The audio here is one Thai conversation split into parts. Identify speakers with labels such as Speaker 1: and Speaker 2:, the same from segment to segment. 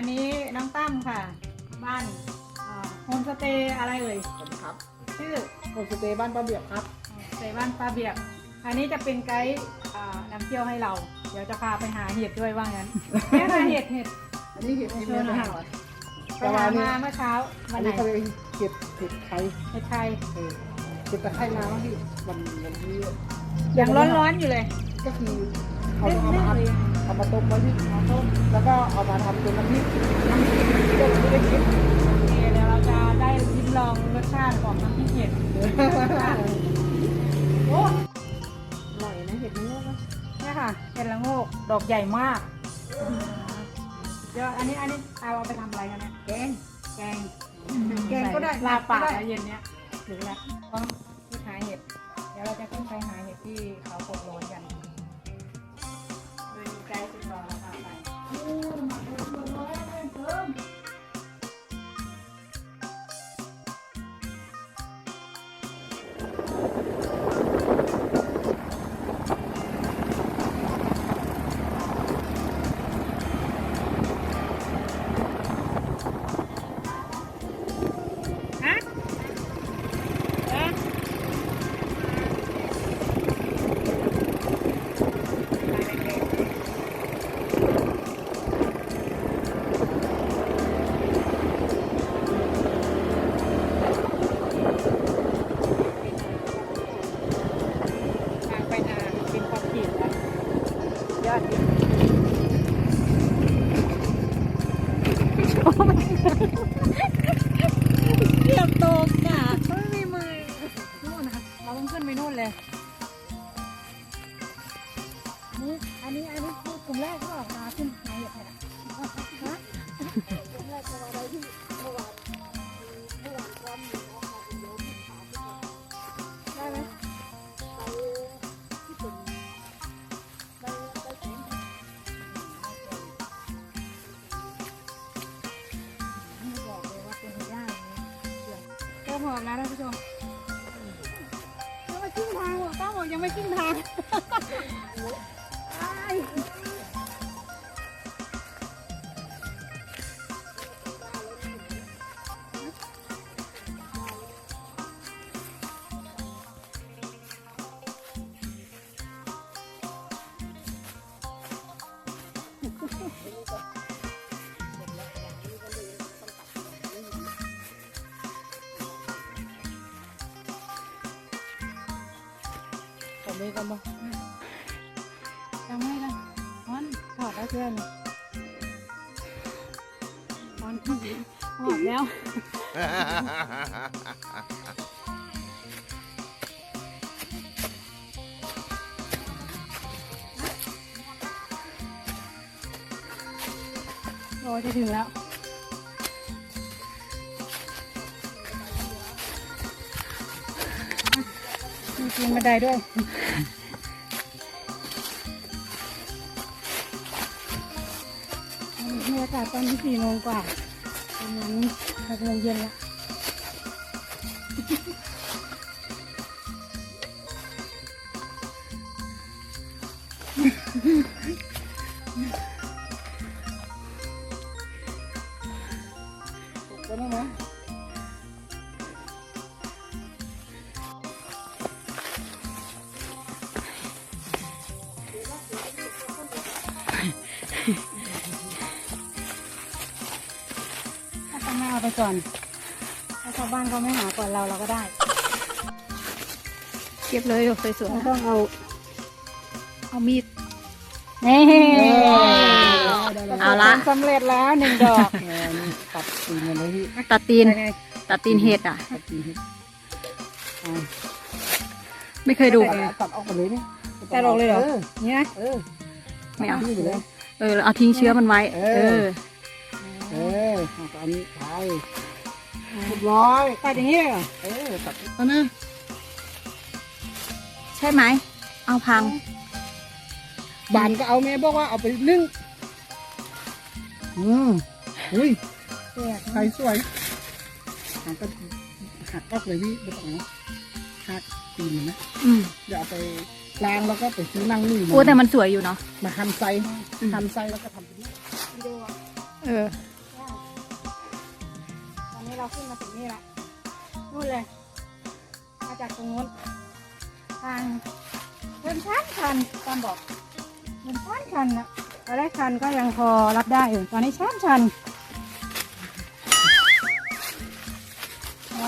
Speaker 1: อันนี้น้องตั้มค่ะ บ้านโฮมสเตย์อะไรเอ่ย
Speaker 2: สวัสดีครับ
Speaker 1: ชื่อ
Speaker 2: โฮมสเตย์บ้านป้าเบียบครับ
Speaker 1: โฮมสเตย์บ้านปลาเบียบ อันนี้จะเป็นไกด์อ่านำเที่ยวให้เรา เดี๋ยวจะพาไปหาเห็ดด้วยว่างั้นแม่มาเห็ดเห็ด
Speaker 2: อันนี้เห็ดที่
Speaker 1: เชิ
Speaker 2: เลี้ย
Speaker 1: ญ
Speaker 2: ง
Speaker 1: หน่อย
Speaker 2: ห้าวัน
Speaker 1: ไปหามาเมื่อเช้าวั
Speaker 2: อั
Speaker 1: น
Speaker 2: น
Speaker 1: ไหน
Speaker 2: นี้เขาเรียกเห็ดเห็ดไข่
Speaker 1: เห็ดไทย
Speaker 2: เออเห็ดตะไคร้น้ำที่วันวันนี้
Speaker 1: ยังร้อนๆอยู่เลย
Speaker 2: ก็คือเอา
Speaker 1: นึ่ง
Speaker 2: เอา
Speaker 1: นึ่ง
Speaker 2: มา
Speaker 1: เอา
Speaker 2: มาต้มไว้ที่าต้มแล้วก็เอามาทำเป็นน้ำพริกน้ำพริกที่เราไม่ได้กิน
Speaker 1: โอเคเดี๋ยวเราจะได้ลิ้มลองรสชาติของน้ำพริกเห็ดโอ้
Speaker 2: อร่อยนะเห็ดนี้นะ
Speaker 1: เนี่ค่ะเห็ดละโงกดอกใหญ่มาก เดี๋ยวอันนี้อันนี้เอาไปทำอะไรกันเนี่ยแกงแกง
Speaker 2: แกงก็ได้
Speaker 1: ลาบป่า
Speaker 2: ก
Speaker 1: เย็นเนี้ยหรือละพร้อมที่หาเห็ดเดี๋ยวเราจะขึ้นไปหาเห็ดที่เขาโกกโรนกัน ย หอบแล้วท่านผู้ชมยังไม่ขึ้นทางหรอกป้าบอกยังไม่ขึ้นทาง อ้าย
Speaker 2: กันบ้าง
Speaker 1: ยังไม่ละมันถอดแล้วเพื่อนมันถอดแล้วโอ้จะถึงแล้ว ปีนบันไดด้วย บรรยากาศตอนนี้สี่โมงกว่าประมาณหกโมงเย็นแล้ว ถ้าต้องไม่เอาไปก่อนถ้าชาวบ้านเขาไม่หาก่อนเราเราก็ได้
Speaker 3: เก็บเลยสวย
Speaker 1: เราต้องเอา
Speaker 3: ๆเอามีด
Speaker 1: นี่
Speaker 3: เอาละ
Speaker 1: สำเร็จแล้วหนึ่งดอก
Speaker 2: เออนี่ตัดตีนกันเลยพี่
Speaker 3: ตัดตีน
Speaker 1: เป็นไง
Speaker 3: ตัดตีนเห็ดอะ
Speaker 2: ตัดตีนให้อ่า
Speaker 3: ไม่เคยดู
Speaker 2: ตัดตัดออกไปเลยเนี่ย
Speaker 1: แต่ลงเลยเหรอ
Speaker 2: เออ
Speaker 1: นี่นะ
Speaker 2: เออ
Speaker 3: ไม่เอา
Speaker 2: ทิ้งอยู่ เลย
Speaker 3: เออเอาทิ้งเชื้อมันไว้
Speaker 2: เอ
Speaker 3: เอ
Speaker 2: อ
Speaker 3: อ
Speaker 2: เออเอาตอนนี้ไปเรียบร้อย
Speaker 1: ตัดอย่างนี้เลยเหรอ
Speaker 2: เออตัดแล้วนะ
Speaker 3: ใช่ไหม เอาพัง
Speaker 2: บานก็เอาแม่บอกว่าเอาไปนึ่งอืมอุ้ย
Speaker 1: แปลก
Speaker 2: ไข่สวยหักก็หักออกเลยพี่ไม่ต้องนะหักตีนนะ
Speaker 3: อืม
Speaker 2: เดี๋ยวเอาไป ล้างแล้วก็ไปซื้อนั่งนึ่ง
Speaker 3: โอ้แต่มันสวยอยู่เนาะ
Speaker 2: มาหั่นไส้หั่นไส้แล้วก็ทำเป็น
Speaker 3: เออ
Speaker 1: เราขึ้นมาถึงนี่ละนู่นเลย มาจากตรงนู้นทางเดินชันชันตามบอกเดินชันชันนะตอนแรกชันก็ยังพอรับได้อยู่ตอนนี้ชันชัน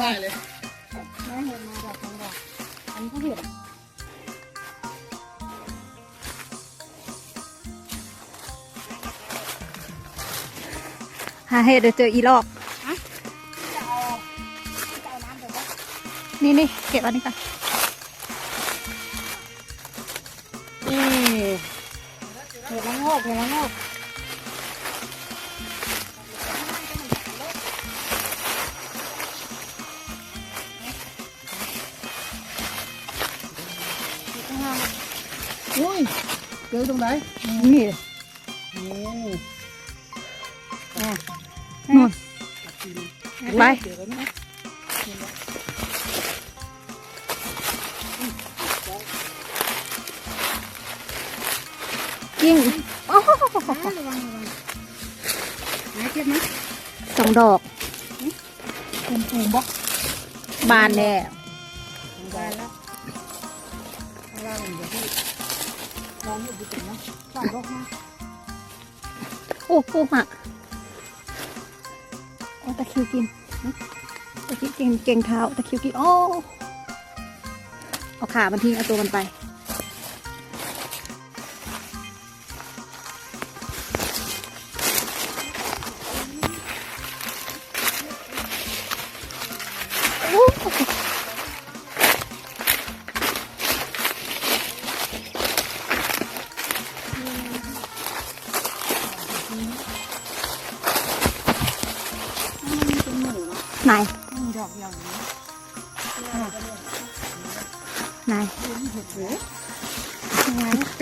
Speaker 2: ได้เลย
Speaker 3: หาเห็ดเดี๋ยวเจออีลอก
Speaker 1: จะเอาจะเอาน้ำไปว่า
Speaker 3: นี่นี่เก็บอันนี้ก่อน
Speaker 1: นี่เห็ดละโงกเห็ดละโงก
Speaker 2: อุ้ยเจอตรงไหน
Speaker 3: นี่
Speaker 2: โอ้
Speaker 3: นู่น
Speaker 2: ตัดที
Speaker 3: ไป
Speaker 2: เจอแล้วนะ
Speaker 3: ยิ่งโอ้โห
Speaker 1: ระวังระวังไหนเก็บไหม
Speaker 3: สองดอก
Speaker 2: คุมคุมบอก
Speaker 3: บานแน่
Speaker 1: บานแล้ว
Speaker 2: ข้างล่างเดี๋ยวพี่ลองดูตินะ
Speaker 1: สองดอกนะ
Speaker 3: โอ้ปูหะโอ้ ตะคิวกินตะคิวกินเก่งเท้าตะคิวกินโอ้เอาขามันทิ้งเอาตัวมันไป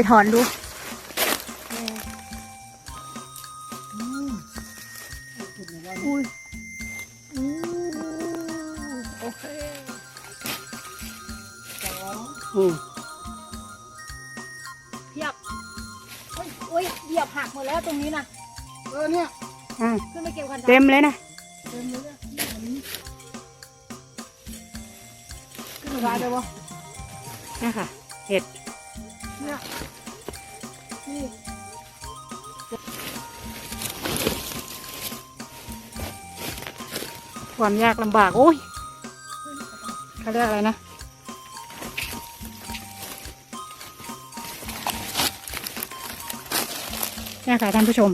Speaker 3: ถอนดูอุ้ยอู้โอเค
Speaker 2: อืม
Speaker 1: เพียบเฮ้ยอุ้ยเหยียบหักหมดแล้วตรงนี้นะ
Speaker 2: เออเนี่ย
Speaker 3: อ่า
Speaker 1: ขึ้นไปเก็บกัน
Speaker 3: เต็มเลยนะ
Speaker 2: เต็มเลยเนี่ย
Speaker 1: ขึ้นไปได้ปะ
Speaker 3: นี่ค่ะเห็ด
Speaker 1: เนี่ยนี่
Speaker 3: ความยากลำบาก โอ้ยเขาเรียกอะไรนะ เนี่ยค่ะท่านผู้ชม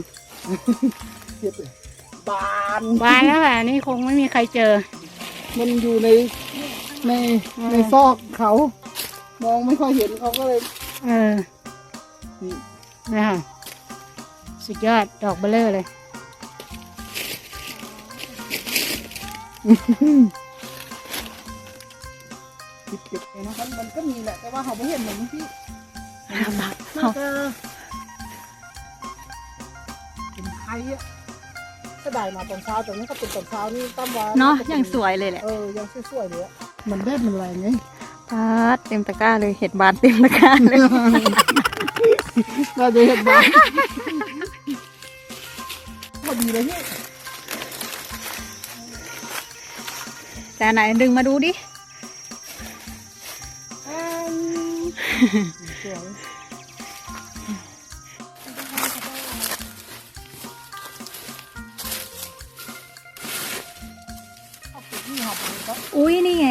Speaker 2: เก็บเลยบาน
Speaker 3: บานแล้วค่ะนี่คงไม่มีใครเจอ
Speaker 2: มันอยู่ในในในซอกเขา มองไม่ค่อยเห็นเขาก็เลย
Speaker 3: เออ
Speaker 2: นี่
Speaker 3: นี่ค่ะสุดยอดดอกเบลเลอร์เลย
Speaker 2: เก็บเก็บไปนะครับมันก็มีแหละ แต่ว่าเขาไม่เห็นเหมือนพี่
Speaker 3: ลำบาก
Speaker 2: น่า
Speaker 3: เอา
Speaker 2: จะเป็นไทยอะถ้าได้มาตอนเช้าแต่นี่ก็เป็นตอนเช้านี่ตั้มวา
Speaker 3: เนาะยังสวยเลยแหละ
Speaker 2: เออ ยังสวยๆเลยอะมันได้มันอะไรไง
Speaker 3: ปาดเต็มตะกร้าเลยเห็ดบานเต็มตะกร้าเลย
Speaker 2: เราจะเห็นบ้างพอดีเลยนี่
Speaker 3: แต่ไหนดึงมาดูดิ
Speaker 2: อ้าวสวยเอาไปที่หอบไปก็
Speaker 3: อุ้ยนี่ไง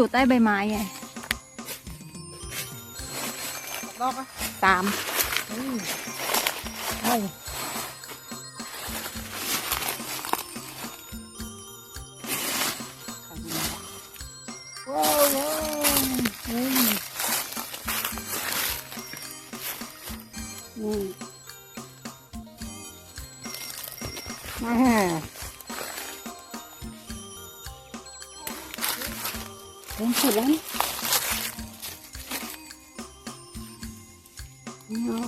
Speaker 2: อยู่
Speaker 3: ใต้ใบไม้ไง
Speaker 2: รอบอะ
Speaker 3: ตาม
Speaker 2: อืมใเริ่
Speaker 1: มสุดแล้วนี่เอา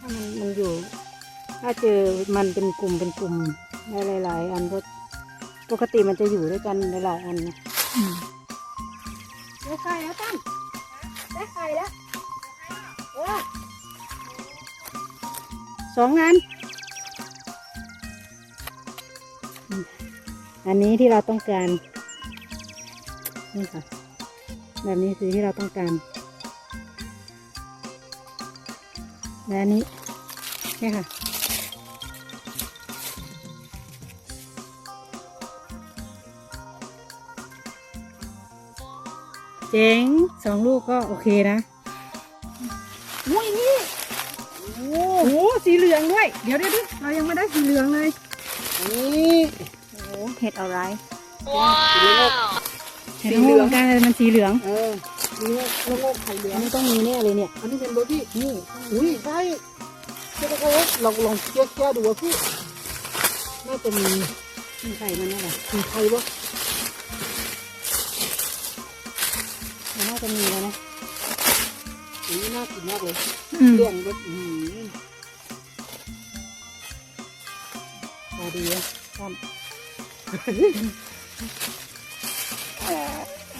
Speaker 1: ถ้ามันมันอยู่ ถ้าเจอมันเป็นกลุ่มเป็นกลุ่มได้หลายๆอันก็ปกติมันจะอยู่ด้วยกันหลายๆอันนะ
Speaker 3: ได้ไข่แล้วตั้มได้ไข่แล้ว
Speaker 1: สองอัน อันนี้ที่เราต้องการ นี่ค่ะ แบบนี้คือที่เราต้องการ และอันนี้นี่ค่ะ เจ๋งสองลูกก็โอเคนะ
Speaker 3: อุ้ยนี่
Speaker 1: โอ้โหสีเหลืองด้วย เดี๋ยวเดี๋ยวเดี๋ยวเรายังไม่ได้สีเหลืองเลย
Speaker 2: นี่
Speaker 1: โอ้เห็ดอะไร
Speaker 2: สีเหลือง
Speaker 1: เห็ดละโงกเหมือนกันเลยมันสีเหลือง
Speaker 2: เออสีเหลืองแล้วก็ไข่เหลือ
Speaker 1: อั
Speaker 2: ง
Speaker 1: นนี้ต้องมีแน่เลยเนี่ย
Speaker 2: อันนี้เป็นเบอร์พี่นี่อุ้ยใช่ใช่ไหมครับลองลองเช็คแก้ดูว่าพี่น่าจะมี
Speaker 1: มีไข่มันนั่นแหละ
Speaker 2: มีไข่ปะ
Speaker 1: จะมีแล้วนะ
Speaker 2: อันนี้น่ากินมากเลย
Speaker 1: อืม
Speaker 2: เลี่ยงแบบอืม
Speaker 1: พอดีอะต้อม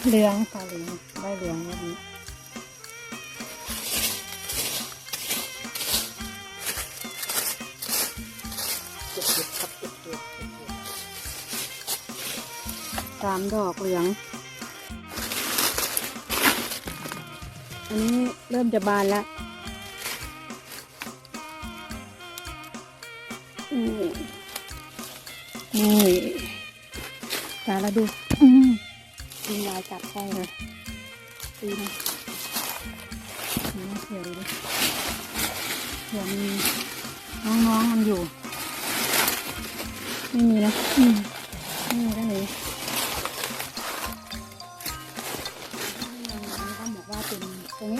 Speaker 1: เหลืองค่ะเหลืองได้เหลืองแบบนี้
Speaker 2: เจ็บเจ็บครับเจ็บเจ็บเจ็บเจ็บ
Speaker 1: สามดอกเหลือง อันนี้เริ่มจะบานแล้วนี่นี่จาแล้วดูอืมกินลายกัดใช่เลยตีนะนี่เสียดูดิเผื่อมีน้องๆมันอยู่ ไม่มีนะ 응?